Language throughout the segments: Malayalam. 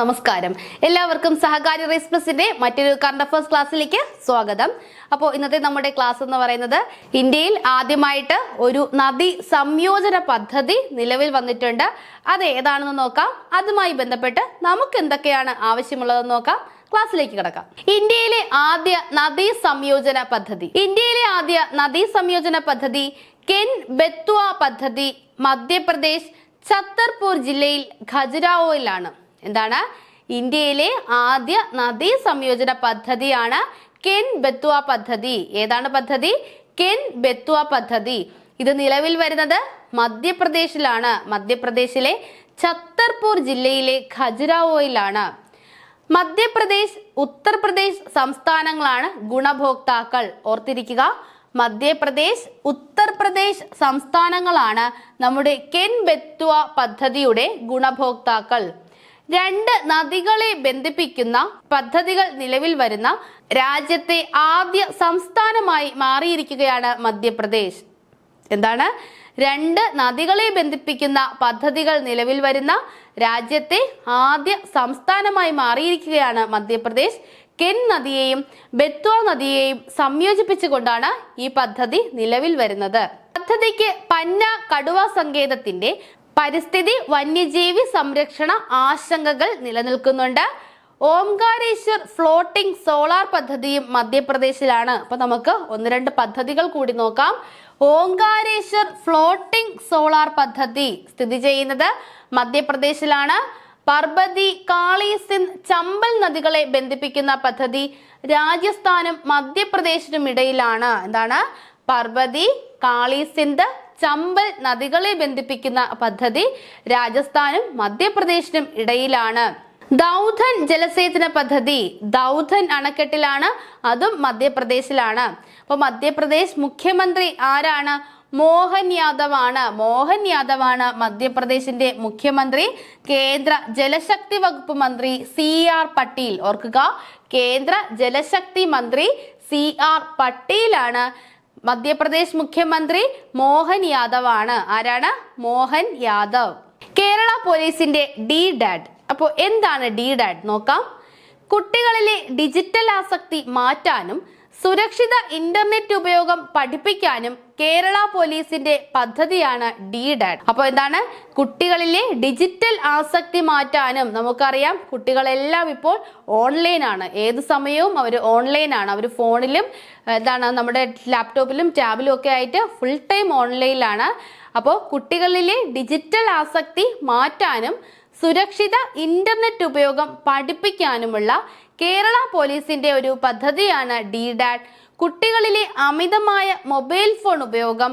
നമസ്കാരം. എല്ലാവർക്കും സഹകാരി റേസ് പ്ലസിന്റെ മറ്റൊരു കറണ്ട് അഫേഴ്സ് ക്ലാസ്സിലേക്ക് സ്വാഗതം. അപ്പോൾ ഇന്നത്തെ നമ്മുടെ ക്ലാസ് എന്ന് പറയുന്നത് ഇന്ത്യയിൽ ആദ്യമായിട്ട് ഒരു നദി സംയോജന പദ്ധതി നിലവിൽ വന്നിട്ടുണ്ട്. അത് ഏതാണെന്ന് നോക്കാം. അതുമായി ബന്ധപ്പെട്ട് നമുക്ക് എന്തൊക്കെയാണ് ആവശ്യമുള്ളതെന്ന് നോക്കാം. ക്ലാസ്സിലേക്ക് കിടക്കാം. ഇന്ത്യയിലെ ആദ്യ നദീ സംയോജന പദ്ധതി. ഇന്ത്യയിലെ ആദ്യ നദീ സംയോജന പദ്ധതി കെൻ ബെത്വ പദ്ധതി മധ്യപ്രദേശ് ഛത്തർപൂർ ജില്ലയിൽ ഖജുരാവോയിലാണ്. എന്താണ്? ഇന്ത്യയിലെ ആദ്യ നദീ സംയോജന പദ്ധതിയാണ് കെൻ ബെത്വ പദ്ധതി. ഏതാണ് പദ്ധതി? കെൻ ബെത്വ പദ്ധതി. ഇത് നിലവിൽ വരുന്നത് മധ്യപ്രദേശിലാണ്. മധ്യപ്രദേശിലെ ഛത്തർപൂർ ജില്ലയിലെ ഖജുരാവോയിലാണ്. മധ്യപ്രദേശ് ഉത്തർപ്രദേശ് സംസ്ഥാനങ്ങളാണ് ഗുണഭോക്താക്കൾ. ഓർത്തിരിക്കുക മധ്യപ്രദേശ് ഉത്തർപ്രദേശ് സംസ്ഥാനങ്ങളാണ് നമ്മുടെ കെൻ ബെത്വ പദ്ധതിയുടെ ഗുണഭോക്താക്കൾ. രണ്ട് നദികളെ ബന്ധിപ്പിക്കുന്ന പദ്ധതികൾ നിലവിൽ വരുന്ന രാജ്യത്തെ ആദ്യ സംസ്ഥാനമായി മാറിയിരിക്കുകയാണ് മധ്യപ്രദേശ്. എന്താണ്? രണ്ട് നദികളെ ബന്ധിപ്പിക്കുന്ന പദ്ധതികൾ നിലവിൽ വരുന്ന രാജ്യത്തെ ആദ്യ സംസ്ഥാനമായി മാറിയിരിക്കുകയാണ് മധ്യപ്രദേശ്. കെൻ നദിയെയും ബെത്വ നദിയെയും സംയോജിപ്പിച്ചുകൊണ്ടാണ് ഈ പദ്ധതി നിലവിൽ വരുന്നത്. പദ്ധതിക്ക് പന്ന കടുവ സങ്കേതത്തിന്റെ പരിസ്ഥിതി വന്യജീവി സംരക്ഷണ ആശങ്കകൾ നിലനിൽക്കുന്നുണ്ട്. ഓംകാരേശ്വർ ഫ്ലോട്ടിംഗ് സോളാർ പദ്ധതിയും മധ്യപ്രദേശിലാണ്. അപ്പൊ നമുക്ക് ഒന്ന് രണ്ട് പദ്ധതികൾ കൂടി നോക്കാം. ഓംകാരേശ്വർ ഫ്ലോട്ടിംഗ് സോളാർ പദ്ധതി സ്ഥിതി ചെയ്യുന്നത് മധ്യപ്രദേശിലാണ്. പർബതി കാളി സിന്ധ് ചമ്പൽ നദികളെ ബന്ധിപ്പിക്കുന്ന പദ്ധതി രാജസ്ഥാനും മധ്യപ്രദേശിനും ഇടയിലാണ്. എന്താണ്? പർബതി കാളി സിന്ധ് ചമ്പൽ നദികളെ ബന്ധിപ്പിക്കുന്ന പദ്ധതി രാജസ്ഥാനും മധ്യപ്രദേശിനും ഇടയിലാണ്. ദൗധൻ ജലസേചന പദ്ധതി ദൗധൻ അണക്കെട്ടിലാണ് അതും മധ്യപ്രദേശിലാണ്. അപ്പോൾ മധ്യപ്രദേശ് മുഖ്യമന്ത്രി ആരാണ്? മോഹൻ യാദവ് ആണ് മോഹൻ യാദവ് ആണ് മധ്യപ്രദേശിന്റെ മുഖ്യമന്ത്രി. കേന്ദ്ര ജലശക്തി വകുപ്പ് മന്ത്രി സി ആർ പട്ടീൽ. ഓർക്കുക കേന്ദ്ര ജലശക്തി മന്ത്രി സി ആർ പട്ടീലാണ്. മധ്യപ്രദേശ് മുഖ്യമന്ത്രി മോഹൻ യാദവ് ആണ് ആരാണ്? മോഹൻ യാദവ്. കേരള പോലീസിന്റെ ഡി ഡാഡ്. അപ്പോൾ എന്താണ് ഡി ഡാഡ്? നോക്കാം. കുട്ടികളിലെ ഡിജിറ്റൽ ആസക്തി മാറ്റാനും സുരക്ഷിത ഇന്റർനെറ്റ് ഉപയോഗം പഠിപ്പിക്കാനും കേരള പോലീസിന്റെ പദ്ധതിയാണ് ഡി ഡാഡ് അപ്പോൾ എന്താണ്? കുട്ടികളിലെ ഡിജിറ്റൽ ആസക്തി മാറ്റാനും നമുക്കറിയാം. കുട്ടികളെല്ലാം ഇപ്പോൾ ഓൺലൈനാണ് ഏത് സമയവും അവർ ഓൺലൈനാണ് അവർ ഫോണിലും എന്താണ് നമ്മുടെ ലാപ്ടോപ്പിലും ടാബിലും ഒക്കെ ആയിട്ട് ഫുൾ ടൈം ഓൺലൈനിലാണ് അപ്പോൾ കുട്ടികളിലെ ഡിജിറ്റൽ ആസക്തി മാറ്റാനും സുരക്ഷിത ഇന്റർനെറ്റ് ഉപയോഗം പഠിപ്പിക്കാനുമുള്ള കേരള പോലീസിന്റെ ഒരു പദ്ധതിയാണ് ഡി ഡാറ്റ് കുട്ടികളിലെ അമിതമായ മൊബൈൽ ഫോൺ ഉപയോഗം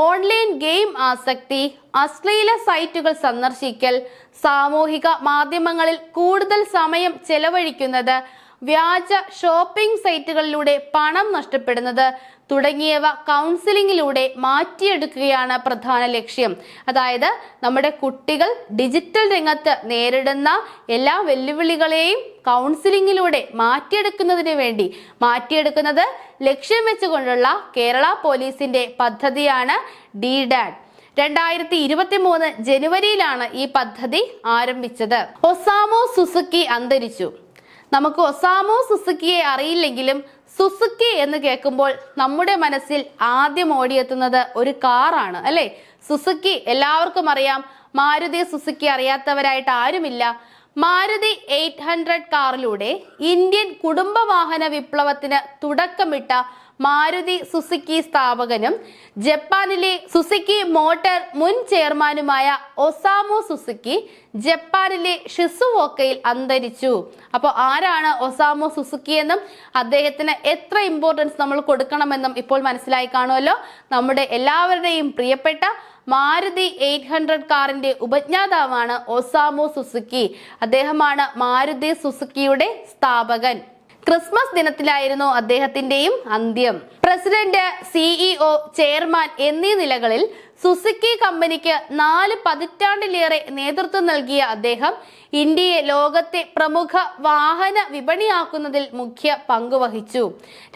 ഓൺലൈൻ ഗെയിം ആസക്തി അശ്ലീല സൈറ്റുകൾ സന്ദർശിക്കൽ സാമൂഹിക മാധ്യമങ്ങളിൽ കൂടുതൽ സമയം ചെലവഴിക്കുന്നത് വ്യാജ ഷോപ്പിംഗ് സൈറ്റുകളിലൂടെ പണം നഷ്ടപ്പെടുന്നത് തുടങ്ങിയവ കൗൺസിലിങ്ങിലൂടെ മാറ്റിയെടുക്കുകയാണ് പ്രധാന ലക്ഷ്യം. അതായത് നമ്മുടെ കുട്ടികൾ ഡിജിറ്റൽ രംഗത്ത് നേരിടുന്ന എല്ലാ വെല്ലുവിളികളെയും കൗൺസിലിങ്ങിലൂടെ മാറ്റിയെടുക്കുന്നതിന് വേണ്ടി. മാറ്റിയെടുക്കുന്നത് ലക്ഷ്യം വെച്ചുകൊണ്ടുള്ള കേരള പോലീസിന്റെ പദ്ധതിയാണ് ഡി ഡാഡ്. രണ്ടായിരത്തി ഇരുപത്തി മൂന്ന് ജനുവരിയിലാണ് ഈ പദ്ധതി ആരംഭിച്ചത്. ഒസാമോ സുസുക്കി അന്തരിച്ചു. നമുക്ക് ഒസാമോ സുസുക്കിയെ അറിയില്ലെങ്കിലും സുസുക്കി എന്ന് കേൾക്കുമ്പോൾ നമ്മുടെ മനസ്സിൽ ആദ്യം ഓടിയെത്തുന്നത് ഒരു കാറാണ് അല്ലേ? സുസുക്കി എല്ലാവർക്കും അറിയാം. മാരുതി സുസുക്കി അറിയാത്തവരായിട്ട് ആരുമില്ല. മാരുതി എയ്റ്റ് ഹൺഡ്രഡ് കാറിലൂടെ ഇന്ത്യൻ കുടുംബ വാഹന വിപ്ലവത്തിന് തുടക്കമിട്ട മാരുതി സുസുക്കി സ്ഥാപകനും ജപ്പാനിലെ സുസുക്കി മോട്ടോർ മുൻ ചെയർമാനുമായ ഒസാമു സുസുക്കി ജപ്പാനിലെ ഷിസുവോക്കയിൽ അന്തരിച്ചു. അപ്പോൾ ആരാണ് ഒസാമു സുസുക്കി എന്നും അദ്ദേഹത്തിന് എത്ര ഇമ്പോർട്ടൻസ് നമ്മൾ കൊടുക്കണമെന്നും ഇപ്പോൾ മനസ്സിലായി കാണുമല്ലോ. നമ്മുടെ എല്ലാവരുടെയും പ്രിയപ്പെട്ട മാരുതി എയ്റ്റ് ഹൺഡ്രഡ് കാറിന്റെ ഉപജ്ഞാതാവാണ് ഒസാമു സുസുക്കി. അദ്ദേഹമാണ് മാരുതി സുസുക്കിയുടെ സ്ഥാപകൻ. ക്രിസ്മസ് ദിനത്തിലായിരുന്നു അദ്ദേഹത്തിന്റെയും അന്ത്യം. പ്രസിഡന്റ് സിഇഒ ചെയർമാൻ എന്നീ നിലകളിൽ സുസുക്കി കമ്പനിക്ക് നാല് പതിറ്റാണ്ടിലേറെ നേതൃത്വം നൽകിയ അദ്ദേഹം ഇന്ത്യയെ ലോകത്തെ പ്രമുഖ വാഹന വിപണിയാക്കുന്നതിൽ മുഖ്യ പങ്ക് വഹിച്ചു.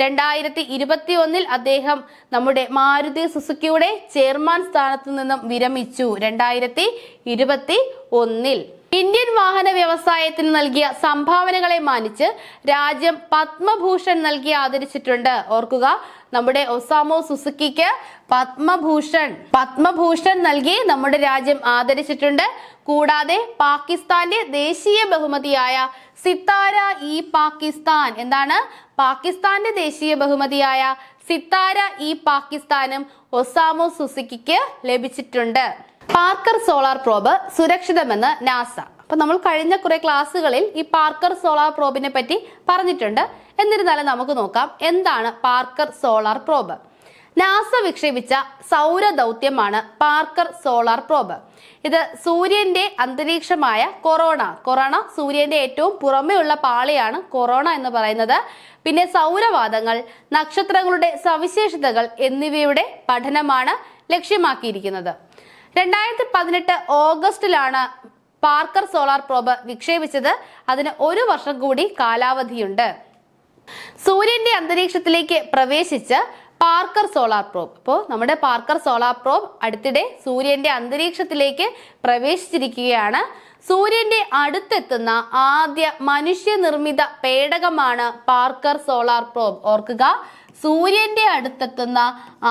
രണ്ടായിരത്തി ഇരുപത്തി ഒന്നിൽ അദ്ദേഹം നമ്മുടെ മാരുതി സുസുക്കിയുടെ ചെയർമാൻ സ്ഥാനത്തു നിന്നും വിരമിച്ചു. രണ്ടായിരത്തി ഇരുപത്തി ഒന്നിൽ ഇന്ത്യൻ വാഹന വ്യവസായത്തിന് നൽകിയ സംഭാവനകളെ മാനിച്ച് രാജ്യം പത്മഭൂഷൺ നൽകി ആദരിച്ചിട്ടുണ്ട്. ഓർക്കുക നമ്മുടെ ഒസാമോ സുസുക്കിക്ക് പത്മഭൂഷൺ പത്മഭൂഷൺ നൽകി നമ്മുടെ രാജ്യം ആദരിച്ചിട്ടുണ്ട്. കൂടാതെ പാകിസ്ഥാന്റെ ദേശീയ ബഹുമതിയായ സിത്താര ഇ പാകിസ്ഥാൻ എന്താണ്? പാകിസ്ഥാന്റെ ദേശീയ ബഹുമതിയായ സിത്താര ഇ പാകിസ്ഥാനും ഒസാമോ സുസുക്കിക്ക് ലഭിച്ചിട്ടുണ്ട്. പാർക്കർ സോളാർ പ്രോബ് സുരക്ഷിതമെന്ന് നാസ. അപ്പൊ നമ്മൾ കഴിഞ്ഞ കുറെ ക്ലാസ്സുകളിൽ ഈ പാർക്കർ സോളാർ പ്രോബിനെ പറ്റി പറഞ്ഞിട്ടുണ്ട്. എന്നിരുന്നാലും നമുക്ക് നോക്കാം എന്താണ് പാർക്കർ സോളാർ പ്രോബ്. നാസ വിക്ഷേപിച്ച സൗര ദൗത്യമാണ് പാർക്കർ സോളാർ പ്രോബ്. ഇത് സൂര്യന്റെ അന്തരീക്ഷമായ കൊറോണ കൊറോണ സൂര്യന്റെ ഏറ്റവും പുറമെയുള്ള പാളിയാണ് കൊറോണ എന്ന് പറയുന്നത്. പിന്നെ സൗരവാദങ്ങൾ നക്ഷത്രങ്ങളുടെ സവിശേഷതകൾ എന്നിവയുടെ പഠനമാണ് ലക്ഷ്യമാക്കിയിരിക്കുന്നത്. രണ്ടായിരത്തി പതിനെട്ട് ഓഗസ്റ്റിലാണ് പാർക്കർ സോളാർ പ്രോബ് വിക്ഷേപിച്ചത്. അതിന് ഒരു വർഷം കൂടി കാലാവധിയുണ്ട്. സൂര്യന്റെ അന്തരീക്ഷത്തിലേക്ക് പ്രവേശിച്ച് പാർക്കർ സോളാർ പ്രോബ്. അപ്പോൾ നമ്മുടെ പാർക്കർ സോളാർ പ്രോബ് അടുത്തിടെ സൂര്യന്റെ അന്തരീക്ഷത്തിലേക്ക് പ്രവേശിച്ചിരിക്കുകയാണ്. സൂര്യന്റെ അടുത്തെത്തുന്ന ആദ്യ മനുഷ്യനിർമ്മിത പേടകമാണ് പാർക്കർ സോളാർ പ്രോബ്. ഓർക്കുക സൂര്യന്റെ അടുത്തെത്തുന്ന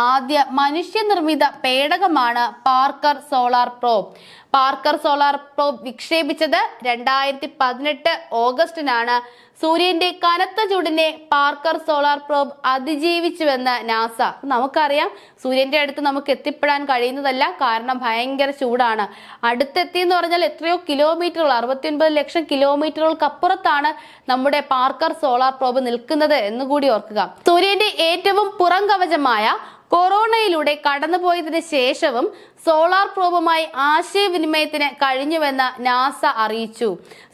ആദ്യ മനുഷ്യനിർമ്മിത പേടകമാണ് Parker solar probe. Parker solar probe വിക്ഷേപിച്ചത് രണ്ടായിരത്തി പതിനെട്ട് ഓഗസ്റ്റിനാണ്. സൂര്യന്റെ കനത്ത ചൂടിനെ പാർക്കർ സോളാർ പ്രോബ് അതിജീവിച്ചുവെന്ന് നാസ. നമുക്കറിയാം സൂര്യന്റെ അടുത്ത് നമുക്ക് എത്തിപ്പെടാൻ കഴിയുന്നതല്ല കാരണം ഭയങ്കര ചൂടാണ്. അടുത്തെത്തി എന്ന് പറഞ്ഞാൽ എത്രയോ കിലോമീറ്ററുകൾ അറുപത്തിയൊൻപത് ലക്ഷം കിലോമീറ്ററുകൾക്ക് അപ്പുറത്താണ് നമ്മുടെ പാർക്കർ സോളാർ പ്രോബ് നിൽക്കുന്നത് എന്നുകൂടി ഓർക്കുക. സൂര്യന്റെ ഏറ്റവും പുറം കവചമായ കൊറോണയിലൂടെ കടന്നുപോയതിനു ശേഷവും സോളാർ പ്രോബുമായി ആശയവിനിമയത്തിന് കഴിഞ്ഞുവെന്ന് നാസ അറിയിച്ചു.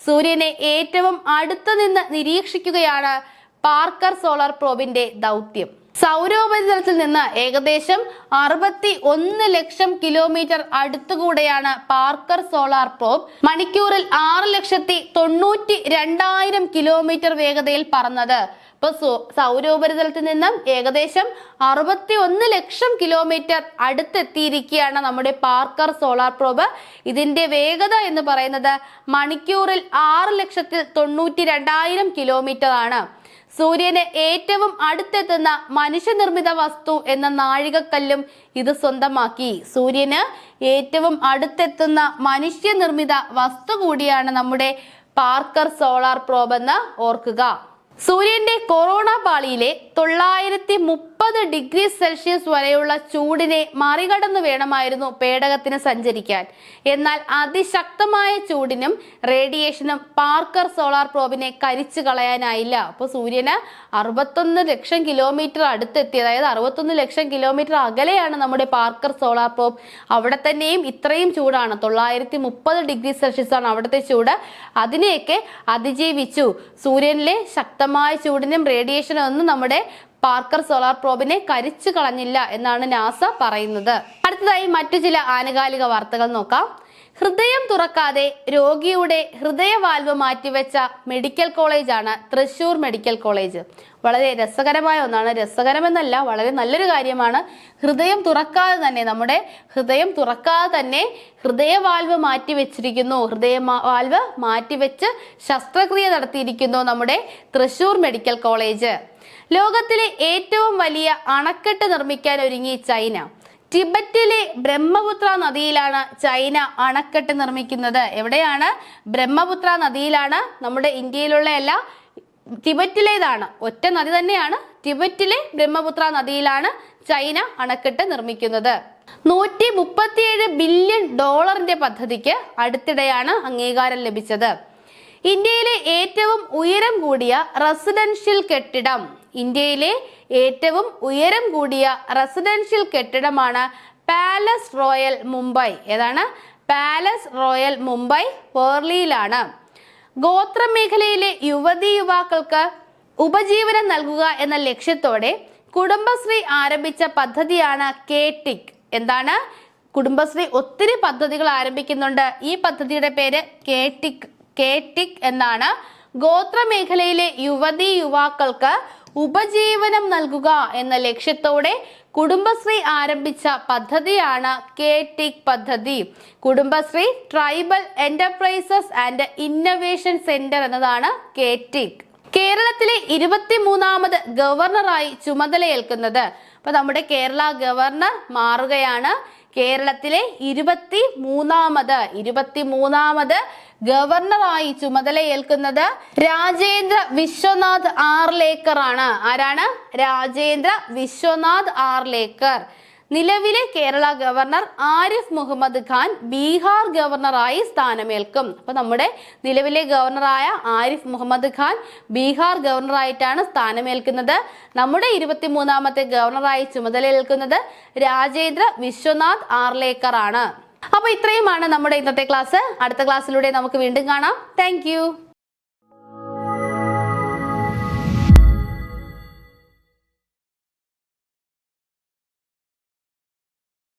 സൂര്യനെ ഏറ്റവും അടുത്തു നിന്ന് നിരീക്ഷിക്കുകയാണ് പാർക്കർ സോളാർ പ്രോബിന്റെ ദൗത്യം. സൗരോപരിതലത്തിൽ നിന്ന് ഏകദേശം അറുപത്തി ഒന്ന് ലക്ഷം കിലോമീറ്റർ അടുത്തുകൂടെയാണ് പാർക്കർ സോളാർ പ്രോബ്. മണിക്കൂറിൽ ആറ് ലക്ഷത്തി തൊണ്ണൂറ്റി രണ്ടായിരം കിലോമീറ്റർ വേഗതയിൽ പറന്നത്. ഇപ്പൊ സൗരോപരിതലത്തിൽ നിന്നും ഏകദേശം അറുപത്തി ഒന്ന് ലക്ഷം കിലോമീറ്റർ അടുത്തെത്തിയിരിക്കുകയാണ് നമ്മുടെ പാർക്കർ സോളാർ പ്രോബ്. ഇതിന്റെ വേഗത എന്ന് പറയുന്നത് മണിക്കൂറിൽ ആറ് ലക്ഷത്തിൽ തൊണ്ണൂറ്റി രണ്ടായിരം കിലോമീറ്റർ ആണ്. സൂര്യന് ഏറ്റവും അടുത്തെത്തുന്ന മനുഷ്യനിർമ്മിത വസ്തു എന്ന നാഴികക്കല്ലും ഇത് സ്വന്തമാക്കി. സൂര്യന് ഏറ്റവും അടുത്തെത്തുന്ന മനുഷ്യനിർമ്മിത വസ്തു കൂടിയാണ് നമ്മുടെ പാർക്കർ സോളാർ പ്രോബ് എന്ന് ഓർക്കുക. സൂര്യന്റെ കൊറോണ പാളിയിലെ തൊള്ളായിരത്തി മുപ്പത് ഡിഗ്രി സെൽഷ്യസ് വരെയുള്ള ചൂടിനെ മറികടന്നു വേണമായിരുന്നു പേടകത്തിന് സഞ്ചരിക്കാൻ. എന്നാൽ അതിശക്തമായ ചൂടിനും റേഡിയേഷനും പാർക്കർ സോളാർ പ്രോബിനെ കരിച്ചു കളയാനായില്ല. അപ്പോൾ സൂര്യന് അറുപത്തൊന്ന് ലക്ഷം കിലോമീറ്റർ അടുത്തെത്തി. അതായത് അറുപത്തൊന്ന് ലക്ഷം കിലോമീറ്റർ അകലെയാണ് നമ്മുടെ പാർക്കർ സോളാർ പ്രോബ്. അവിടെ തന്നെയും ഇത്രയും ചൂടാണ്. തൊള്ളായിരത്തി മുപ്പത് ഡിഗ്രി സെൽഷ്യസ് ആണ് അവിടുത്തെ ചൂട്. അതിനെയൊക്കെ അതിജീവിച്ചു. സൂര്യനിലെ ശക്തമായ ചൂടിനും റേഡിയേഷനും ഒന്നും നമ്മുടെ പാർക്കർ സോളാർ പ്രോബിനെ കരിച്ചു കളഞ്ഞില്ല എന്നാണ് നാസ പറയുന്നത്. അടുത്തതായി മറ്റു ചില ആനുകാലിക വാർത്തകൾ നോക്കാം. ഹൃദയം തുറക്കാതെ രോഗിയുടെ ഹൃദയവാൽവ് മാറ്റിവെച്ച മെഡിക്കൽ കോളേജാണ് തൃശൂർ മെഡിക്കൽ കോളേജ്. വളരെ രസകരമായ ഒന്നാണ്. രസകരമെന്നല്ല വളരെ നല്ലൊരു കാര്യമാണ്. ഹൃദയം തുറക്കാതെ തന്നെ നമ്മുടെ ഹൃദയം തുറക്കാതെ തന്നെ ഹൃദയവാൽവ് മാറ്റിവെച്ചിരിക്കുന്നു. ഹൃദയ വാൽവ് മാറ്റിവെച്ച് ശസ്ത്രക്രിയ നടത്തിയിരിക്കുന്നു നമ്മുടെ തൃശൂർ മെഡിക്കൽ കോളേജ്. ലോകത്തിലെ ഏറ്റവും വലിയ അണക്കെട്ട് നിർമ്മിക്കാൻ ഒരുങ്ങി ചൈന. ടിബറ്റിലെ ബ്രഹ്മപുത്ര നദിയിലാണ് ചൈന അണക്കെട്ട് നിർമ്മിക്കുന്നത്. എവിടെയാണ്? ബ്രഹ്മപുത്ര നദിയിലാണ് നമ്മുടെ ഇന്ത്യയിലുള്ള എല്ലാ ടിബറ്റിലേതാണ്. ഒറ്റ നദി തന്നെയാണ്. ടിബറ്റിലെ ബ്രഹ്മപുത്ര നദിയിലാണ് ചൈന അണക്കെട്ട് നിർമ്മിക്കുന്നത്. നൂറ്റി മുപ്പത്തിയേഴ് ബില്യൺ ഡോളറിന്റെ പദ്ധതിക്ക് അടുത്തിടെയാണ് അംഗീകാരം ലഭിച്ചത്. ഇന്ത്യയിലെ ഏറ്റവും ഉയരം കൂടിയ റെസിഡൻഷ്യൽ കെട്ടിടം ഇന്ത്യയിലെ ഏറ്റവും ഉയരം കൂടിയ റെസിഡൻഷ്യൽ കെട്ടിടമാണ് പാലസ് റോയൽ മുംബൈ. ഏതാണ്? പാലസ് റോയൽ മുംബൈ വേർലിയിലാണ്. ഗോത്രമേഖലയിലെ യുവതി യുവാക്കൾക്ക് ഉപജീവനം നൽകുക എന്ന ലക്ഷ്യത്തോടെ കുടുംബശ്രീ ആരംഭിച്ച പദ്ധതിയാണ് കെ ടിക് എന്താണ്? കുടുംബശ്രീ ഒത്തിരി പദ്ധതികൾ ആരംഭിക്കുന്നുണ്ട്. ഈ പദ്ധതിയുടെ പേര് കെ ടിക് കെ ടിക് എന്നാണ്. ഗോത്രമേഖലയിലെ യുവതി യുവാക്കൾക്ക് ഉപജീവനം നൽകുക എന്ന ലക്ഷ്യത്തോടെ കുടുംബശ്രീ ആരംഭിച്ച പദ്ധതിയാണ് കെ ടിക് പദ്ധതി. Kudumbashree tribal enterprises and innovation centre എന്നതാണ് കെ ടിക് കേരളത്തിലെ ഇരുപത്തിമൂന്നാമത് ഗവർണറായി ചുമതലയേൽക്കുന്നത്. അപ്പൊ നമ്മുടെ കേരള ഗവർണർ മാറുകയാണ്. കേരളത്തിലെ ഇരുപത്തി മൂന്നാമത് ഇരുപത്തി മൂന്നാമത് ഗവർണറായി ചുമതലയേൽക്കുന്നത് രാജേന്ദ്ര വിശ്വനാഥ് ആർലേക്കർ ആണ് ആരാണ്? രാജേന്ദ്ര വിശ്വനാഥ് ആർലേക്കർ. നിലവിലെ കേരള ഗവർണർ ആരിഫ് മുഹമ്മദ് ഖാൻ ബീഹാർ ഗവർണറായി സ്ഥാനമേൽക്കും. അപ്പൊ നമ്മുടെ നിലവിലെ ഗവർണറായ ആരിഫ് മുഹമ്മദ് ഖാൻ ബീഹാർ ഗവർണറായിട്ടാണ് സ്ഥാനമേൽക്കുന്നത്. നമ്മുടെ ഇരുപത്തിമൂന്നാമത്തെ ഗവർണറായി ചുമതലയേൽക്കുന്നത് രാജേന്ദ്ര വിശ്വനാഥ് ആർലേക്കർ ആണ് അപ്പൊ ഇത്രയുമാണ് നമ്മുടെ ഇന്നത്തെ ക്ലാസ്. അടുത്ത ക്ലാസ്സിലൂടെ നമുക്ക് വീണ്ടും കാണാം. താങ്ക്